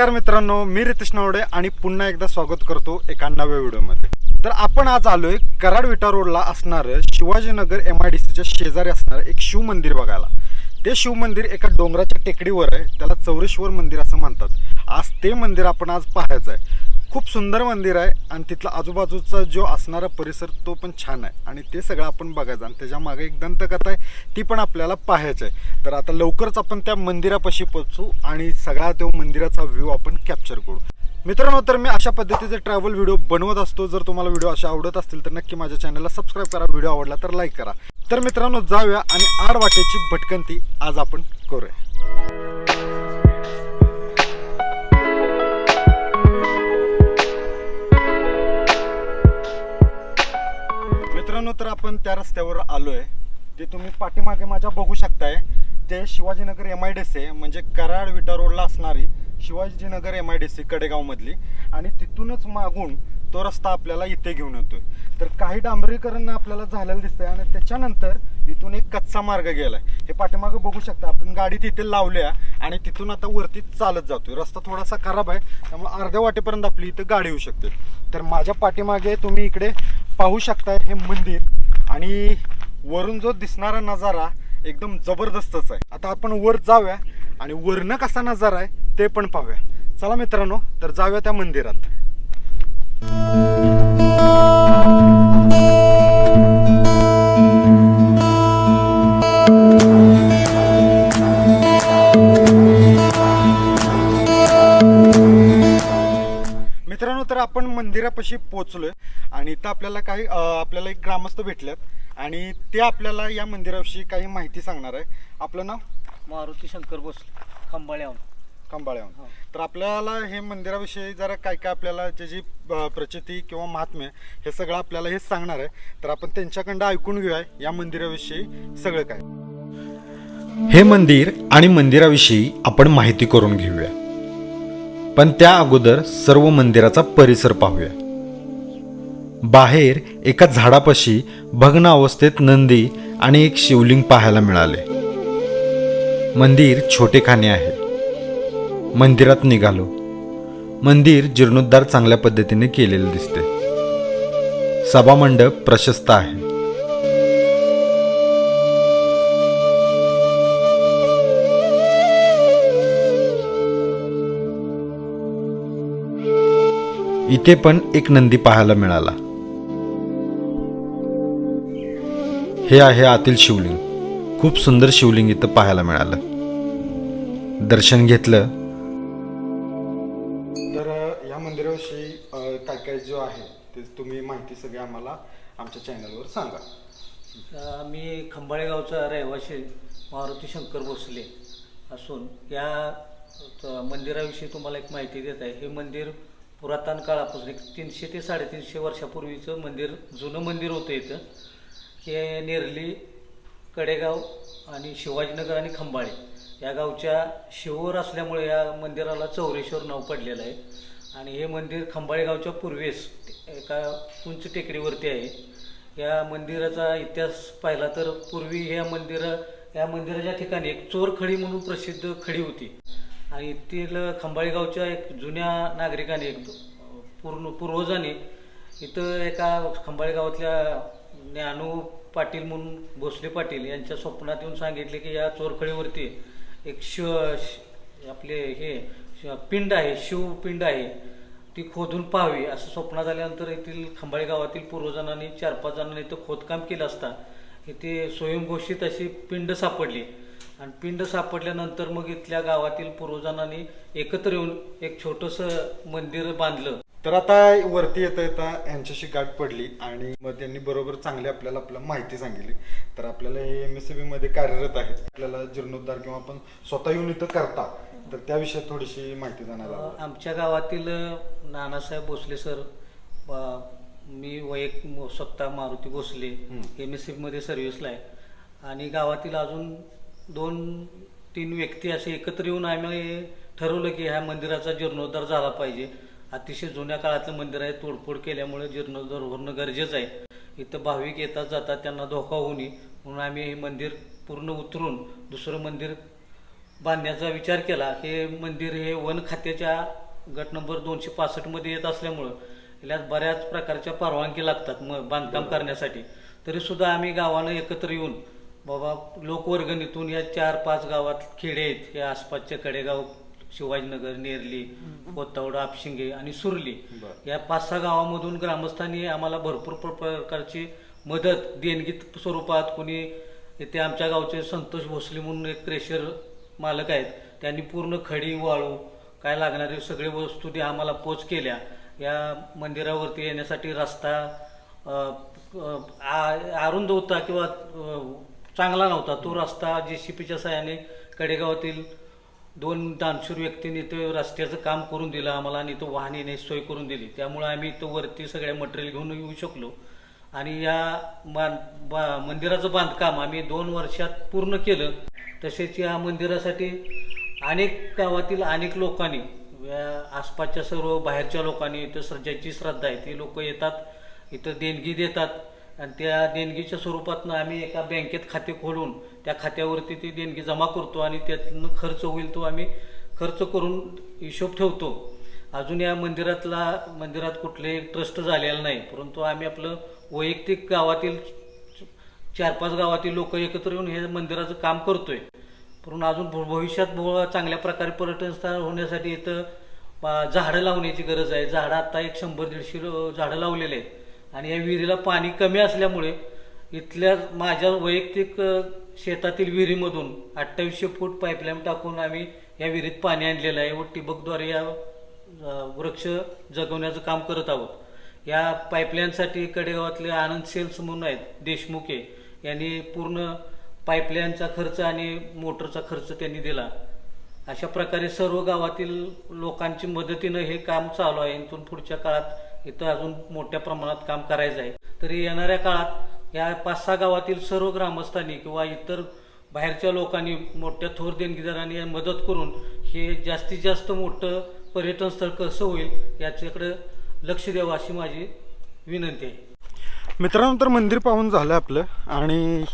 नमस्कार मित्रांनो मी रितेश नावडे आणि पुन्हा एकदा स्वागत करतो एका नव्या व्हिडिओमध्ये. तर आपण आज आलोय कराड विटा रोडला असणारं शिवाजीनगर एम आय डी सीच्या शेजारी असणारं एक शिव मंदिर बघायला. ते शिव मंदिर एका डोंगराच्या टेकडीवर आहे त्याला चौरेश्वर मंदिर असं म्हणतात. आज ते मंदिर आपण आज पाहायचं आहे खूप सुंदर मंदिर आहे आणि तिथला आजूबाजूचा जो असणारा परिसर तो पण छान आहे. आणि ते सगळं आपण बघायचं आणि त्याच्यामागे एक दंतकथा आहे ती पण आपल्याला पाहायची आहे. तर आता लवकरच आपण त्या मंदिरापाशी पोचू आणि सगळा तो मंदिराचा व्ह्यू आपण कॅप्चर करू. मित्रांनो तर मी अशा पद्धतीचे ट्रॅव्हल व्हिडिओ बनवत असतो. जर तुम्हाला व्हिडिओ असे आवडत असतील तर नक्की माझ्या चॅनलला सबस्क्राईब करा. व्हिडिओ आवडला तर लाईक करा. तर मित्रांनो जाऊया आणि आड वाटेची भटकंती आज आपण करूया. तर आपण त्या रस्त्यावर आलो आहे ते तुम्ही पाठीमागे माझ्या बघू शकताय ते Shivajinagar M I D C म्हणजे कराड विटा रोडला असणारी Shivajinagar M I D C कडेगावमधली. आणि तिथूनच मागून तो रस्ता आपल्याला इथे घेऊन येतोय. तर काही डांबरीकरण आपल्याला झालेलं दिसतंय आणि त्याच्यानंतर इथून एक कच्चा मार्ग गेलाय. हे पाठीमागे बघू शकता आपण गाडी तिथे लावल्या आणि तिथून आता वरती चालत जातोय. रस्ता थोडासा खराब आहे त्यामुळे अर्ध्या वाटेपर्यंत आपली इथं गाडी येऊ शकते. तर माझ्या पाठीमागे तुम्ही इकडे पाहू शकताय हे मंदिर आणि वरून जो दिसणारा नजारा एकदम जबरदस्तच आहे. आता आपण वर जाऊया आणि वरनं कसा नजारा आहे ते पण पाहूया. चला मित्रांनो तर जाऊया त्या मंदिरात. मित्रांनो तर आपण मंदिरापाशी पोचलोय. आणि इथं आपल्याला काही आपल्याला एक ग्रामस्थ भेटल्यात आणि ते आपल्याला या मंदिराविषयी काही माहिती सांगणार आहे. आपलं नाव? मारुती शंकर भोसले खंबाळ्याहून कंबाळ्याहून हो. तर आपल्याला हे मंदिराविषयी जरा काय काय आपल्याला त्याची अं, प्रचिती किंवा महात्म्य हे सगळं आपल्याला हेच सांगणार आहे. तर आपण त्यांच्याकडं ऐकून घेऊया या मंदिराविषयी सगळं काय. हे मंदिर आणि मंदिराविषयी आपण माहिती करून घेऊया. पण त्या अगोदर सर्व मंदिराचा परिसर पाहूया. बाहेर एका झाडापाशी भग्न अवस्थेत नंदी आणि एक शिवलिंग पाहायला मिळाले. मंदिर छोटेखाने आहे. मंदिरात निघालो. मंदिर जीर्णोद्धार चांगल्या पद्धतीने केलेले दिसते. सभामंडप प्रशस्त आहे. इथे पण एक नंदी पाहायला मिळाला. हे आहे आतील शिवलिंग. खूप सुंदर शिवलिंग इथं पाहायला मिळालं. दर्शन घेतलं. तर या मंदिराविषयी काय काय जो आहे ते तुम्ही माहिती सगळी आम्हाला आमच्या चॅनलवर सांगा. मी खंबाळे गावचा रहिवासी मारुती शंकर भोसले असून या मंदिराविषयी तुम्हाला एक माहिती देत आहे. हे मंदिर पुरातन काळापासून एक तीनशे ते साडेतीनशे वर्षापूर्वीचं मंदिर जुनं मंदिर होतं इथं. हे नेरली कडेगाव आणि शिवाजीनगर आणि खंबाळे या गावच्या शिवोर असल्यामुळे या मंदिराला चौरेश्वर नाव पडलेलं आहे. आणि हे मंदिर खंबाळे गावच्या पूर्वेस एका उंच टेकडीवरती आहे. या मंदिराचा इतिहास पाहिला तर पूर्वी ह्या मंदिर या मंदिराच्या ठिकाणी एक चोर खडी म्हणून प्रसिद्ध खडी होती. आणि येथील खंबाळे गावच्या एक जुन्या नागरिकाने एक पूर्ण पूर्वजाने इथं एका खंबाळे गावातल्या ज्ञानू पाटील म्हणून भोसले पाटील यांच्या स्वप्नात येऊन सांगितले की या चोरखडीवरती एक शिव श- आपले हे श- पिंड आहे शिवपिंड आहे. ती खोदून पाहावी असं स्वप्नात आल्यानंतर येथील खंबाळे गावातील पूर्वजणांनी चार पाच जणांनी इथं खोदकाम केलं असता. इथे स्वयंघोषित अशी पिंड सापडली. आणि पिंड सापडल्यानंतर मग इथल्या गावातील पूर्वजणांनी एकत्र येऊन एक छोटंसं मंदिर बांधलं. तर आता वरती येता येता यांच्याशी गाठ पडली आणि मग त्यांनी बरोबर चांगली आपल्याला आपल्याला माहिती सांगितली तर आपल्याला हे एम एसमध्ये कार्यरत आहेत आपल्याला जीर्णोद्धार किंवा आपण स्वतः येऊन इथं करता तर त्याविषयी थोडीशी माहिती आवडेल. आमच्या गावातील नानासाहेब भोसले सर मी वैयक स्वतः मारुती भोसले. एम एसमध्ये सर्व्हिसला आहे आणि गावातील अजून दोन तीन व्यक्ती असे एकत्र येऊन आम्ही ठरवलं की ह्या मंदिराचा जीर्णोद्धार झाला पाहिजे अतिशय जुन्या काळातलं मंदिर आहे. तोडफोड केल्यामुळे जीर्णोद्धार होणं गरजेचं आहे. इथं भाविक येतात जातात त्यांना धोका होऊ नये. म्हणून आम्ही हे मंदिर पूर्ण उतरून दुसरं मंदिर बांधण्याचा विचार केला. हे मंदिर हे वन खात्याच्या गट नंबर दोनशे पासष्टमध्ये येत असल्यामुळं याला बऱ्याच प्रकारच्या परवानगी लागतात मग बांधकाम करण्यासाठी. तरी सुद्धा आम्ही गावानं एकत्र येऊन बाबा लोकवर्गणीतून या चार पाच गावात खेडे आहेत. या आसपासचे कडेगाव शिवाजीनगर नेरली कोतावडा आपशिंगे आणि सुरली या पाच सहा गावामधून ग्रामस्थांनी आम्हाला भरपूर प्र- प्रकारची मदत देणगी स्वरूपात कुणी इथे आमच्या गावचे संतोष भोसले म्हणून एक क्रेशर मालक आहेत त्यांनी पूर्ण खडी वाळू काय लागणारे सगळे वस्तू ते आम्हाला पोच केल्या. या मंदिरावरती येण्यासाठी रस्ता अरुंद होता किंवा चांगला नव्हता. तो रस्ता जे सी पीच्या सहाय्याने कडेगावातील दोन दानशूर व्यक्तींनी इथं रस्त्याचं काम करून दिलं आम्हाला आणि इथं वाहन येण्याची सोय करून दिली. त्यामुळे आम्ही इथं वरती सगळ्या मटेरियल घेऊन येऊ शकलो. आणि या मान बा मंदिराचं बांधकाम आम्ही दोन वर्षात पूर्ण केलं. तसेच या मंदिरासाठी अनेक गावातील अनेक लोकांनी आसपासच्या सर्व बाहेरच्या लोकांनी इथं स- श्रद्धा आहे. ती लोक येतात इथं देणगी देतात. आणि त्या देणगीच्या स्वरूपातनं आम्ही एका बँकेत खाते खोलून त्या खात्यावरती ती देणगी जमा करतो आणि त्यातनं खर्च होईल तो आम्ही खर्च करून हिशोब ठेवतो. अजून या मंदिरातला मंदिरात कुठले ट्रस्ट झालेला नाही परंतु आम्ही आपलं वैयक्तिक गावातील चार पाच गावातील लोक एकत्र येऊन हे मंदिराचं काम करतोय. परंतु अजून भ- भविष्यात चांगल्या प्रकारे पर्यटन स्थळ होण्यासाठी इथं झाडं लावण्याची गरज आहे. झाडं आता एक शंभर दीडशे झाडं लावलेले आहेत. आणि या विहिरीला पाणी कमी असल्यामुळे इथल्या माझ्या वैयक्तिक शेतातील विहिरीमधून अठ्ठावीसशे फूट पाईपलाईन टाकून आम्ही या विहिरीत पाणी आणलेलं आहे व टिबकद्वारे या वृक्ष जगवण्याचं काम करत आहोत. या पाईपलाईनसाठी कडेगावातले आनंद सेल्स म्हणून आहेत देशमुखे यांनी पूर्ण पाईपलाईनचा खर्च आणि मोटरचा खर्च त्यांनी दिला. अशा प्रकारे सर्व गावातील लोकांची मदतीनं हे काम चालू आहे. इथून पुढच्या काळात इथं अजून मोठ्या प्रमाणात काम करायचं आहे. तरी येणाऱ्या काळात या पाच सहा गावातील सर्व ग्रामस्थांनी किंवा इतर बाहेरच्या लोकांनी मोठ्या थोर देणगीदारांनी मदत करून हे जास्तीत जास्त मोठं पर्यटन स्थळ कसं होईल याच्याकडे लक्ष द्यावं अशी माझी विनंती आहे. मित्रांनो तर मंदिर पाहून झालं आपलं आणि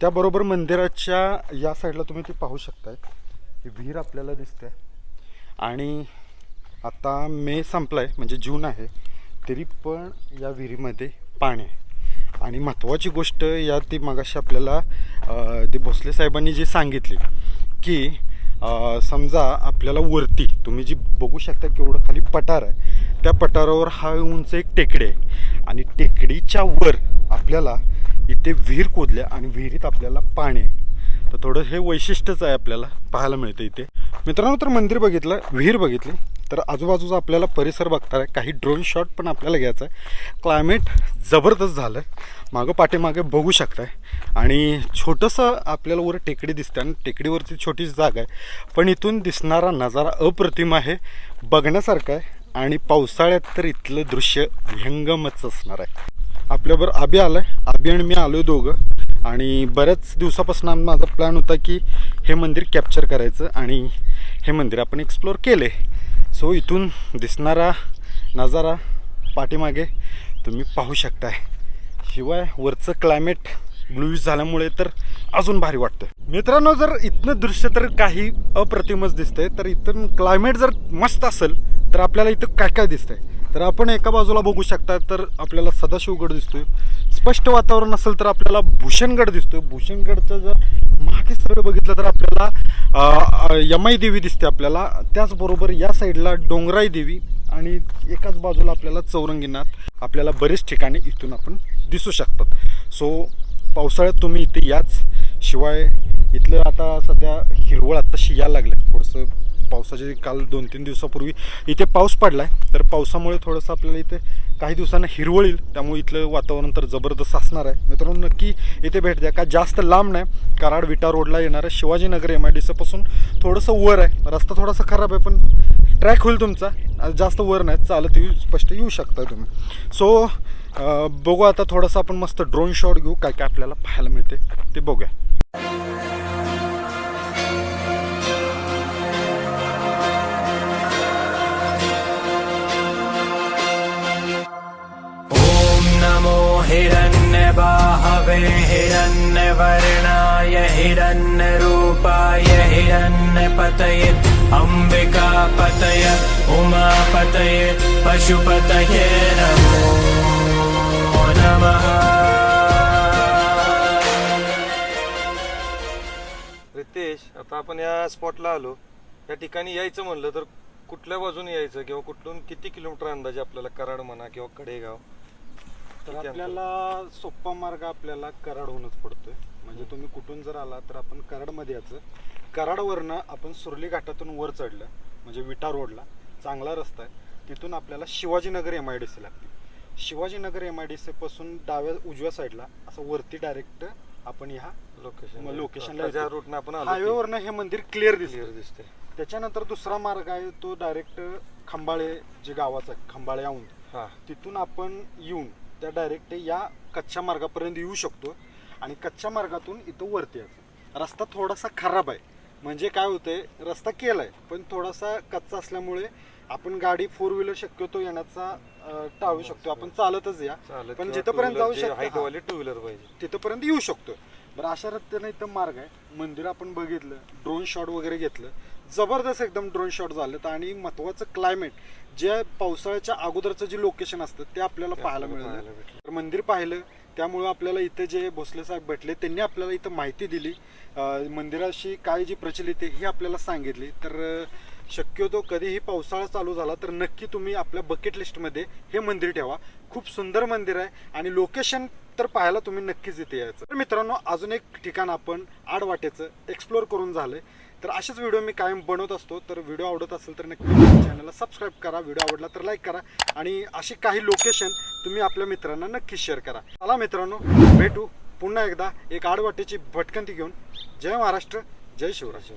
त्याबरोबर मंदिराच्या या साईडला तुम्ही ते पाहू शकताय. ही विहीर आपल्याला दिसते. आणि आता मे संपलाय म्हणजे जून आहे तरी पण या विहिरीमध्ये पाणी आहे. आणि महत्त्वाची गोष्ट या ती मागाशी आपल्याला ते भोसले साहेबांनी जी सांगितली की समजा आपल्याला वरती तुम्ही जी बघू शकता केवढं खाली पठार आहे त्या पठारावर हा उंच एक टेकडे आहे. आणि टेकडीच्या वर आपल्याला इथे विहीर खोदल्या आणि विहिरीत आपल्याला पाणी आहे. तर थोडं हे वैशिष्ट्यच आहे आपल्याला पाहायला मिळतं इथे. मित्रांनो तर मंदिर बघितलं विहीर बघितली. तर आजूबाजूचा आपल्याला परिसर बघता आहे काही ड्रोन शॉट पण आपल्याला घ्यायचा आहे. क्लायमेट जबरदस्त झालं मागं पाठीमागे बघू शकताय. आणि छोटंसं आपल्याला वर टेकडी दिसते आणि टेकडीवरती छोटीच जागा आहे. पण इथून दिसणारा नजारा अप्रतिम आहे. बघण्यासारखा आहे. आणि पावसाळ्यात तर इथलं दृश्य व्यंगमच असणार आहे. आपल्याबरोबर आबी आहे आबी आणि मी आलोय दोघं. आणि बऱ्याच दिवसापासून माझा प्लॅन होता की हे मंदिर कॅप्चर करायचं आणि हे मंदिर आपण एक्सप्लोअर केले सो इथून दिसणारा नजारा पाठीमागे तुम्ही पाहू शकताय. शिवाय वरचं क्लायमेट ब्लूइश झाल्यामुळे तर अजून भारी वाटतं मित्रांनो जर इथनं दृश्य तर काही अप्रतिमच दिसतंय तर इथं क्लायमेट जर मस्त असेल तर आपल्याला इथं काय काय दिसतंय? तर आपण एका बाजूला बघू शकता तर आपल्याला सदाशिवगड दिसतोय. स्पष्ट वातावरण असेल तर आपल्याला भूषणगड दिसतोय. भूषणगडचं जर मागे सरळ बघितलं तर आपल्याला यमाई देवी दिसते आपल्याला. त्याचबरोबर या साईडला डोंगराई देवी आणि एकाच बाजूला आपल्याला चौरंगीनाथ. आपल्याला बरेच ठिकाणी इथून आपण दिसू शकतात. सो पावसाळ्यात तुम्ही इथे याच. शिवाय इथलं आता सध्या हिरवळ आत्ताशी यायला लागलं थोडंसं पावसाचे काल दोन तीन दिवसापूर्वी इथे पाऊस पडला आहे तर पावसामुळे थोडंसं आपल्याला इथे काही दिवसांना हिरवळील त्यामुळे इथलं वातावरण तर जबरदस्त असणार आहे. मित्रांनो नक्की इथे भेट द्या. का जास्त लांब नाही कराड विटा रोडला येणार आहे शिवाजीनगर एम आय डी सीपासून थोडंसं वर आहे. रस्ता थोडासा खराब आहे पण ट्रॅक होईल तुमचा. जास्त वर नाही चालत येऊ स्पष्ट येऊ शकता तुम्ही. सो बघू आता थोडंसं आपण मस्त ड्रोन शॉट घेऊ काय काय आपल्याला पाहायला मिळते ते बघूया. हिरण्यबाहवे हिरण्यवर्णाय हिरण्यरूपाय हिरण्यपतये अम्बिकापतय उमापतये पशुपतये नमो नमः। रितेश आता आपण या स्पॉटला आलो. या ठिकाणी यायचं म्हणलं तर कुठल्या बाजूने यायचं किंवा कुठून किती किलोमीटर अंदाजे आपल्याला कराड म्हणा किंवा कडेगाव? तर किती अंतर? आपल्याला सोप्पा मार्ग आपल्याला कराडहूनच पडतोय. म्हणजे तुम्ही कुठून जर आला तर आपण कराडमध्ये यायचं. कराडवरनं आपण सुरली घाटातून वर चढलं म्हणजे विटा रोडला चांगला रस्ता आहे. तिथून आपल्याला Shivajinagar M I D C लागते. Shivajinagar M I D C पासून डाव्या उजव्या साईडला असं वरती डायरेक्ट आपण ह्या लोकेशन मग location ला आता ज्या येतो. रूटने आपण आलो हायवेवरनं हे मंदिर क्लिअर क्लिअर दिसतं. दिसते त्याच्यानंतर दुसरा मार्ग आहे तो डायरेक्ट खंबाळे जे गावाचा आहे खंबाळे औंध. हा. तिथून आपण येऊन त्या डायरेक्ट या कच्च्या मार्गापर्यंत येऊ शकतो आणि कच्च्या मार्गातून इथं वरती यायचं रस्ता थोडासा खराब आहे. म्हणजे काय होतंय रस्ता केलाय पण थोडासा कच्चा असल्यामुळे आपण गाडी फोर व्हीलर शक्यतो येण्याचा टाळू शकतो. आपण चालतच या. पण जिथपर्यंत जाऊ शकतो टू व्हीलर पाहिजे. तिथपर्यंत येऊ शकतो बरं अशा रीतीने इथं मार्ग आहे. मंदिर आपण बघितलं ड्रोन शॉट वगैरे घेतलं. जबरदस्त एकदम ड्रोन शॉट झालं आणि महत्वाचं क्लायमेट जे पावसाळ्याच्या अगोदरचं जे लोकेशन असतं ते आपल्याला पाहायला मिळालं. तर मंदिर पाहिलं त्यामुळं आपल्याला इथे जे भोसले साहेब भेटले त्यांनी आपल्याला इथं माहिती दिली. मंदिराशी काय जी प्रचलित आहे ही आपल्याला सांगितली. तर शक्यतो कधीही पावसाळा चालू झाला तर नक्की तुम्ही आपल्या बकेट लिस्टमध्ये हे मंदिर ठेवा. खूप सुंदर मंदिर आहे आणि लोकेशन तर पाहायला तुम्ही नक्कीच इथे यायचं. तर मित्रांनो अजून एक ठिकाण आपण आडवाटेचं एक्सप्लोर करून झालंय. तर असेच व्हिडिओ मी कायम बनवत असतो. तर व्हिडिओ आवडत असेल तर नक्की चॅनलला सबस्क्राईब करा. व्हिडिओ आवडला तर लाईक करा. आणि अशी काही लोकेशन तुम्ही आपल्या मित्रांना नक्की शेअर करा. चला मित्रांनो भेटू पुन्हा एकदा. एक आडवाटेची भटकंती घेऊन. जय महाराष्ट्र. जय शिवराज.